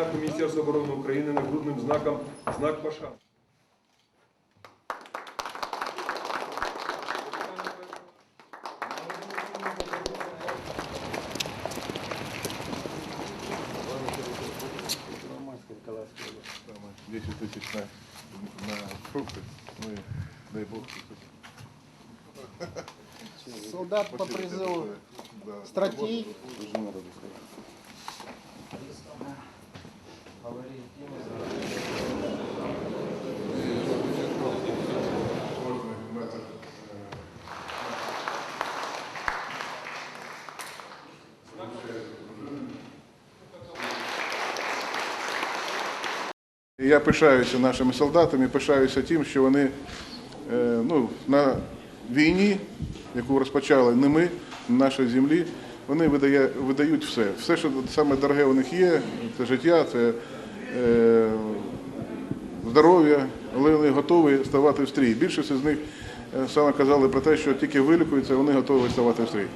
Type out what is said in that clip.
відзнаку Міністерства оборони України нагрудним знаком знак пошани. Самое, 10 тысяч на, на фрукты. Ну и дай бог. Солдат по призыву стратей. Я пишаюся нашими солдатами, пишаюся тим, що вони е, ну, на війні, яку розпочали не ми, на нашій землі, вони видає, видають все. Все, що саме дороге у них є, це життя, це е, здоров'я, але вони готові ставати в стрій. Більшість з них е, саме казали про те, що тільки вилікуються, вони готові ставати в стрій.